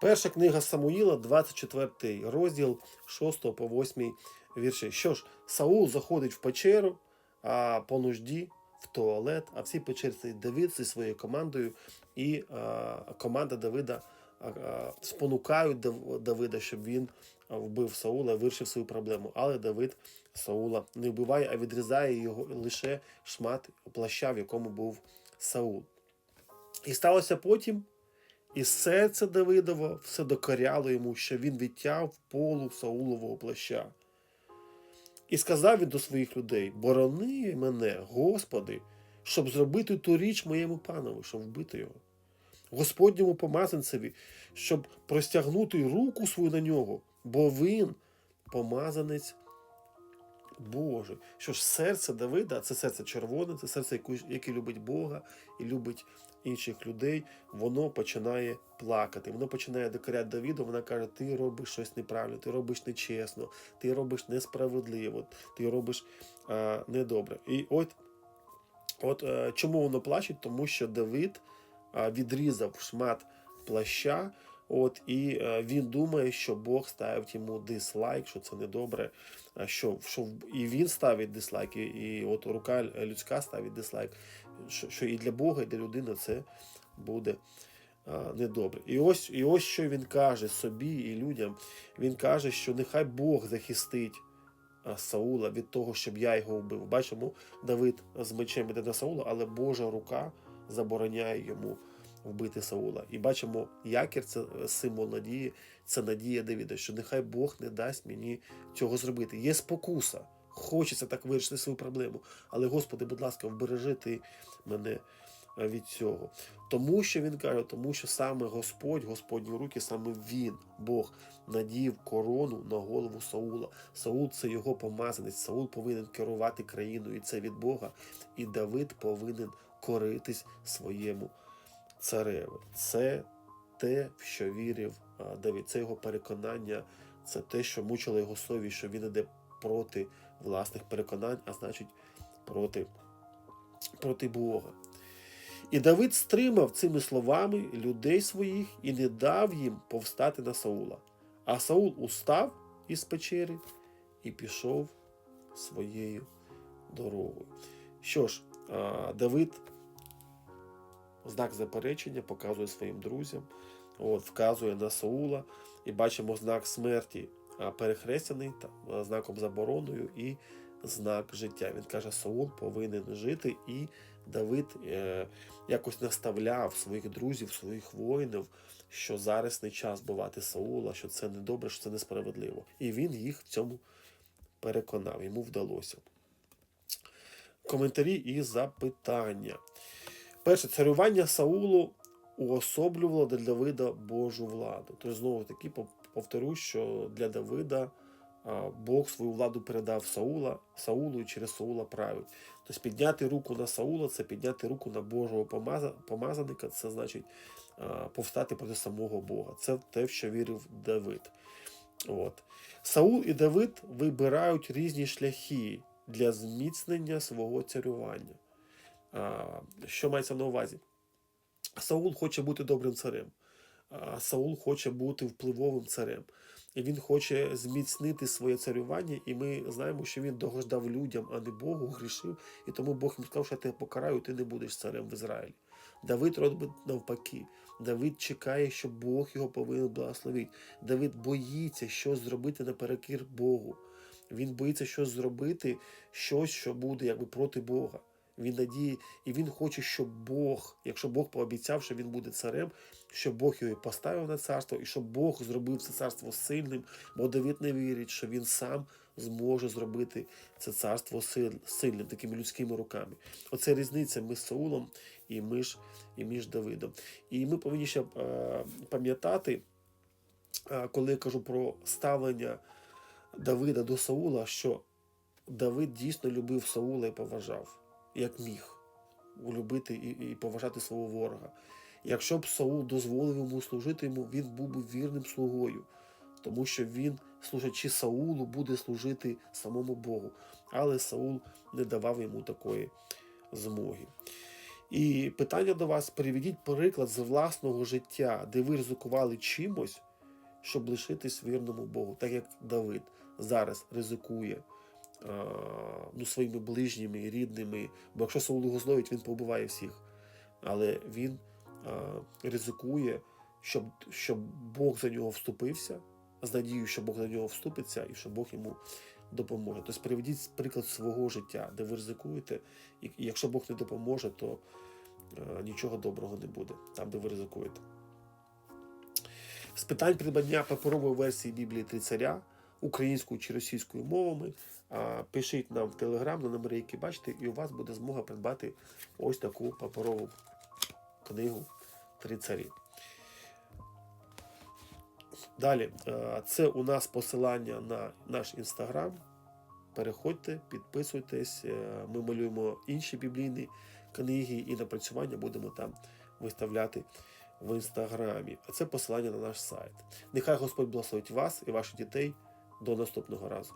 Перша книга Самуїла, 24 розділ 6 по 8 вірші. Що ж, Саул заходить в печеру а, по нужді в туалет, а в цій печері Давид зі своєю командою, і а, команда Давида а, а, спонукають Давида, щоб він вбив Саула і вирішив свою проблему. Але Давид Саула не вбиває, а відрізає його лише шмат плаща, в якому був Саул. І сталося потім, і серце Давидово все докоряло йому, що він відтяв полу Саулового плаща. І сказав він до своїх людей: Борони мене, Господи, щоб зробити ту річ моєму панові, щоб вбити його. Господньому помазанцеві, щоб простягнути руку свою на нього, бо він помазанець Божий. Що ж, серце Давида, це серце червоне, це серце, яке любить Бога і любить інших людей, воно починає плакати. Воно починає докоряти Давіду. Вона каже: Ти робиш щось неправильно, ти робиш нечесно, ти робиш несправедливо, ти робиш а, недобре. І от, от е, чому воно плаче? Тому що Давид а, відрізав шмат плаща. От і е, він думає, що Бог ставить йому дислайк, що це недобре. А що, що і він ставить дислайк, і, і от рука людська ставить дислайк. Що, що і для Бога, і для людини це буде а, недобре. І ось, і ось що він каже собі і людям. Він каже, що нехай Бог захистить Саула від того, щоб я його вбив. Бачимо, Давид з мечем іде на Саула, але Божа рука забороняє йому вбити Саула. І бачимо, якір це символ надії, це надія Давіда, що нехай Бог не дасть мені цього зробити. Є спокуса. Хочеться так вирішити свою проблему. Але, Господи, будь ласка, вбережи ти мене е, від цього. Тому що він каже, тому що саме Господь, Господні руки, саме Він, Бог, надів корону на голову Саула. Саул це його помазанець. Саул повинен керувати країною, і це від Бога. І Давид повинен коритись своєму цареві. Це те, в що вірив а, Давид. Це його переконання, це те, що мучило його совість, що він іде проти власних переконань, а значить проти, проти Бога. І Давид стримав цими словами людей своїх і не дав їм повстати на Саула. А Саул устав із печери і пішов своєю дорогою. Що ж, Давид знак заперечення показує своїм друзям, от, вказує на Саула, і бачимо знак смерті перехрестяний та, знаком забороною і знак життя. Він каже, Саул повинен жити, і Давид е, якось наставляв своїх друзів, своїх воїнів, що зараз не час бувати Саула, що це недобре, що це несправедливо. І він їх в цьому переконав, йому вдалося. Коментарі і запитання. Перше, царювання Саулу уособлювало для Давида Божу владу. Тобто, знову таки повторю, що для Давида Бог свою владу передав Саула, Саулу і через Саула править. Тобто підняти руку на Саула це підняти руку на Божого помазаника, це значить повстати проти самого Бога. Це те, в що вірив Давид. От. Саул і Давид вибирають різні шляхи для зміцнення свого царювання. Що мається на увазі? Саул хоче бути добрим царем. Саул хоче бути впливовим царем. І він хоче зміцнити своє царювання, і ми знаємо, що він догождав людям, а не Богу, грішив. І тому Бог йому сказав, що я тебе покараю, ти не будеш царем в Ізраїлі. Давид робить навпаки. Давид чекає, що Бог його повинен благословити. Давид боїться щось зробити наперекір Богу. Він боїться щось зробити, щось, що буде якби проти Бога. Він надіє, і він хоче, щоб Бог, якщо Бог пообіцяв, що він буде царем, щоб Бог його поставив на царство, і щоб Бог зробив це царство сильним, бо Давид не вірить, що він сам зможе зробити це царство сильним, такими людськими руками. Оце різниця між Саулом і між, і між Давидом. І ми повинні ще е, пам'ятати, е, коли я кажу про ставлення Давида до Саула, що Давид дійсно любив Саула і поважав, як міг любити і, і поважати свого ворога. Якщо б Саул дозволив йому служити йому, він був би вірним слугою, тому що він, служачи Саулу, буде служити самому Богу. Але Саул не давав йому такої змоги. І питання до вас: приведіть приклад з власного життя, де ви ризикували чимось, щоб лишитись вірному Богу, так як Давид зараз ризикує ну, своїми ближніми рідними. Бо якщо Саул його зловить, він побиває всіх. Але він ризикує, щоб, щоб Бог за нього вступився, з надією, що Бог за нього вступиться і що Бог йому допоможе. Тобто приведіть приклад свого життя, де ви ризикуєте, і і якщо Бог не допоможе, то е, нічого доброго не буде, там, де ви ризикуєте. З питань придбання паперової версії Біблії Три царя українською чи російською мовами. Пишіть нам в Телеграм на номери, які бачите, і у вас буде змога придбати ось таку паперову книгу Три царі. Далі, е, це у нас посилання на наш інстаграм. Переходьте, підписуйтесь. е, Ми малюємо інші біблійні книги і напрацювання будемо там виставляти в інстаграмі. А це посилання на наш сайт. Нехай Господь благословить вас і ваших дітей. До наступного разу.